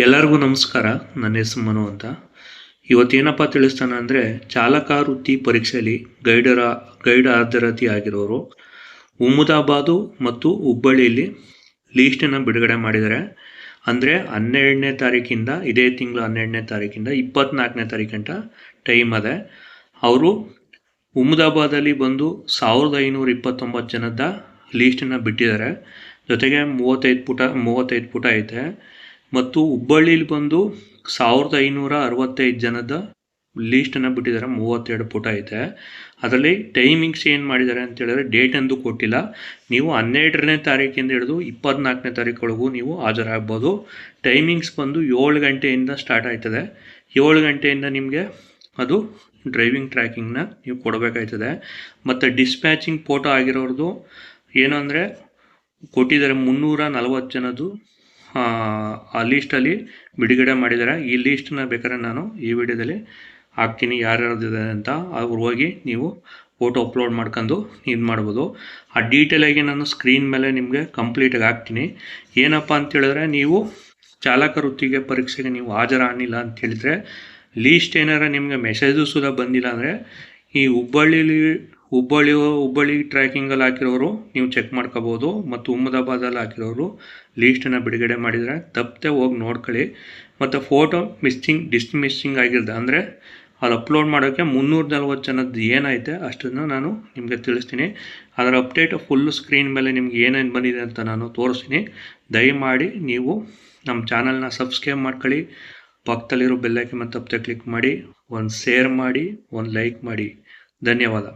ಎಲ್ಲರಿಗೂ ನಮಸ್ಕಾರ. ನನ್ನ ಹೆಸರು ಮನು ಅಂತ. ಇವತ್ತೇನಪ್ಪ ತಿಳಿಸ್ತಾನೆ ಅಂದರೆ ಚಾಲಕ ವೃತ್ತಿ ಪರೀಕ್ಷೆಯಲ್ಲಿ ಗೈಡರ, ಗೈಡ್ ಆಧಾರತಿ ಆಗಿರೋರು ಉಮ್ಮದಾಬಾದು ಮತ್ತು ಹುಬ್ಬಳ್ಳಿಯಲ್ಲಿ ಲೀಸ್ಟನ್ನು ಬಿಡುಗಡೆ ಮಾಡಿದ್ದಾರೆ. ಅಂದರೆ ಹನ್ನೆರಡನೇ ತಾರೀಕಿಂದ, ಇದೇ ತಿಂಗಳು ಹನ್ನೆರಡನೇ ತಾರೀಕಿಂದ ಇಪ್ಪತ್ತ್ನಾಲ್ಕನೇ ತಾರೀಕಂಟ ಟೈಮ್ ಅದೇ. ಅವರು ಉಮ್ಮದಾಬಾದಲ್ಲಿ ಬಂದು ಸಾವಿರದ ಐನೂರ ಇಪ್ಪತ್ತೊಂಬತ್ತು ಜನದ ಲೀಸ್ಟನ್ನು ಬಿಟ್ಟಿದ್ದಾರೆ. ಜೊತೆಗೆ ಮೂವತ್ತೈದು ಪುಟ ಮೂವತ್ತೈದು ಪುಟ ಐತೆ. ಮತ್ತು ಹುಬ್ಬಳ್ಳಿಲಿ ಬಂದು ಸಾವಿರದ ಐನೂರ ಅರವತ್ತೈದು ಜನದ ಲೀಸ್ಟನ್ನು ಬಿಟ್ಟಿದ್ದಾರೆ. ಮೂವತ್ತೆರಡು ಪುಟ ಐತೆ. ಅದರಲ್ಲಿ ಟೈಮಿಂಗ್ಸ್ ಏನು ಮಾಡಿದ್ದಾರೆ ಅಂತ ಹೇಳಿದ್ರೆ ಡೇಟ್ ಅಂತೂ ಕೊಟ್ಟಿಲ್ಲ. ನೀವು ಹನ್ನೆರಡನೇ ತಾರೀಕಿಂದ ಹಿಡಿದು ಇಪ್ಪತ್ನಾಲ್ಕನೇ ತಾರೀಕೊಳಗೂ ನೀವು ಹಾಜರಾಗ್ಬೋದು. ಟೈಮಿಂಗ್ಸ್ ಬಂದು ಏಳು ಗಂಟೆಯಿಂದ ಸ್ಟಾರ್ಟ್ ಆಯ್ತದೆ. ಏಳು ಗಂಟೆಯಿಂದ ನಿಮಗೆ ಅದು ಡ್ರೈವಿಂಗ್ ಟ್ರ್ಯಾಕಿಂಗ್ನ ನೀವು ಕೊಡಬೇಕಾಯ್ತದೆ. ಮತ್ತು ಡಿಸ್ಪ್ಯಾಚಿಂಗ್ ಫೋಟೋ ಆಗಿರೋರ್ದು ಏನು ಅಂದರೆ ಕೊಟ್ಟಿದ್ದಾರೆ ಮುನ್ನೂರ ನಲವತ್ತು ಜನದ್ದು ಆ ಲೀಸ್ಟಲ್ಲಿ ಬಿಡುಗಡೆ ಮಾಡಿದ್ದಾರೆ ಈ ಲೀಸ್ಟನ್ನ ಬೇಕಾದ್ರೆ ನಾನು ಈ ವಿಡಿಯೋದಲ್ಲಿ ಹಾಕ್ತೀನಿ ಯಾರ್ಯಾರ್ದಿದೆ ಅಂತ. ಅವ್ರು ಹೋಗಿ ನೀವು ಫೋಟೋ ಅಪ್ಲೋಡ್ ಮಾಡ್ಕೊಂಡು ಇದು ಮಾಡ್ಬೋದು. ಆ ಡೀಟೇಲಾಗಿ ನಾನು ಸ್ಕ್ರೀನ್ ಮೇಲೆ ನಿಮಗೆ ಕಂಪ್ಲೀಟಾಗಿ ಹಾಕ್ತೀನಿ. ಏನಪ್ಪ ಅಂತ ಹೇಳಿದ್ರೆ ನೀವು ಚಾಲಕ ವೃತ್ತಿಗೆ ಪರೀಕ್ಷೆಗೆ ನೀವು ಹಾಜರಾಗಿಲ್ಲ ಅಂತ ಹೇಳಿದರೆ ಲೀಸ್ಟ್ ಏನಾರ ನಿಮಗೆ ಮೆಸೇಜು ಸುದ ಬಂದಿಲ್ಲ ಅಂದರೆ ಈ ಹುಬ್ಬಳ್ಳಿಲಿ ಹುಬ್ಬಳ್ಳಿ ಹುಬ್ಬಳ್ಳಿ ಟ್ರ್ಯಾಕಿಂಗಲ್ಲಿ ಹಾಕಿರೋರು ನೀವು ಚೆಕ್ ಮಾಡ್ಕೋಬೋದು. ಮತ್ತು ಅಹಮದಾಬಾದಲ್ಲಿ ಹಾಕಿರೋರು ಲೀಸ್ಟನ್ನು ಬಿಡುಗಡೆ ಮಾಡಿದರೆ ತಪ್ಪದೆ ಹೋಗಿ ನೋಡ್ಕೊಳ್ಳಿ. ಮತ್ತು ಫೋಟೋ ಮಿಸ್ಸಿಂಗ್ ಡಿಸ್ಮಿಸ್ಸಿಂಗ್ ಆಗಿರೋದು ಅಂದರೆ ಅಲ್ಲಿ ಅಪ್ಲೋಡ್ ಮಾಡೋಕ್ಕೆ ಮುನ್ನೂರ ನಲ್ವತ್ತು ಜನದ್ದು ಏನೈತೆ ಅಷ್ಟನ್ನು ನಾನು ನಿಮಗೆ ತಿಳಿಸ್ತೀನಿ. ಅದರ ಅಪ್ಡೇಟ್ ಫುಲ್ ಸ್ಕ್ರೀನ್ ಮೇಲೆ ನಿಮ್ಗೆ ಏನೇನು ಬಂದಿದೆ ಅಂತ ನಾನು ತೋರಿಸ್ತೀನಿ. ದಯಮಾಡಿ ನೀವು ನಮ್ಮ ಚಾನಲ್ನ ಸಬ್ಸ್ಕ್ರೈಬ್ ಮಾಡ್ಕೊಳ್ಳಿ. ಪಕ್ಕದಲ್ಲಿರೋ ಬೆಲ್ಲೈಕೆ ಮತ್ತು ತಪ್ಪದೆ ಕ್ಲಿಕ್ ಮಾಡಿ. ಒಂದು ಶೇರ್ ಮಾಡಿ, ಒಂದು ಲೈಕ್ ಮಾಡಿ. ಧನ್ಯವಾದ.